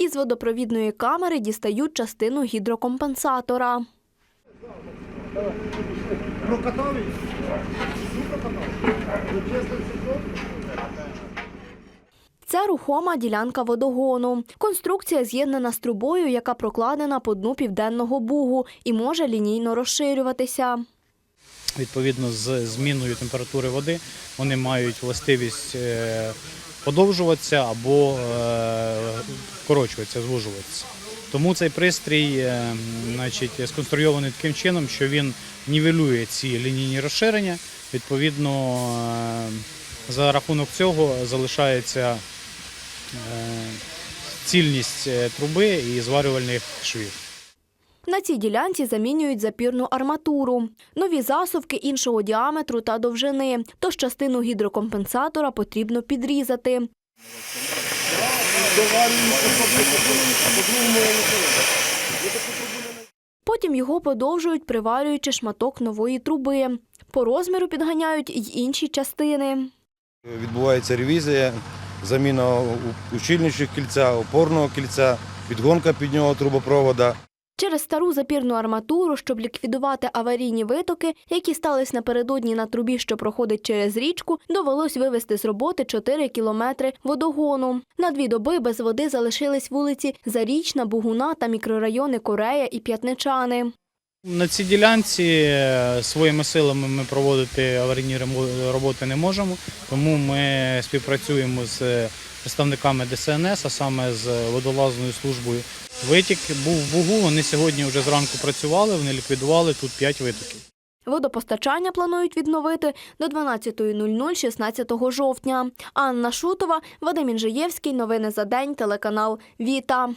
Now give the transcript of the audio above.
Із водопровідної камери дістають частину гідрокомпенсатора. Це рухома ділянка водогону. Конструкція з'єднана з трубою, яка прокладена по дну південного бугу і може лінійно розширюватися. Відповідно з зміною температури води вони мають властивість е, подовжуватися або е, вкорочуватися, звужуватися. Тому цей пристрій е, значить, сконструйований таким чином, що він нівелює ці лінійні розширення. Відповідно, е, за рахунок цього залишається е, цільність е, труби і зварювальних швів. На цій ділянці замінюють запірну арматуру, нові засувки іншого діаметру та довжини, тож частину гідрокомпенсатора потрібно підрізати. Потім його подовжують, приварюючи шматок нової труби. По розміру підганяють й інші частини. Відбувається ревізія, заміна у- кільця, опорного кільця, підгонка під нього трубопровода. Через стару запірну арматуру, щоб ліквідувати аварійні витоки, які стались напередодні на трубі, що проходить через річку, довелось вивести з роботи 4 кілометри водогону. На дві доби без води залишились вулиці Зарічна, Бугуна та мікрорайони Корея і П'ятничани. На цій ділянці е, своїми силами ми проводити аварійні роботи не можемо, тому ми співпрацюємо з представниками ДСНС, а саме з водолазною службою. Витік був в Бугу, вони сьогодні вже зранку працювали, вони ліквідували тут 5 витоків. Водопостачання планують відновити до 12.00 16 жовтня. Анна Шутова, Вадим Інжиєвський. Новини за день. Телеканал Віта.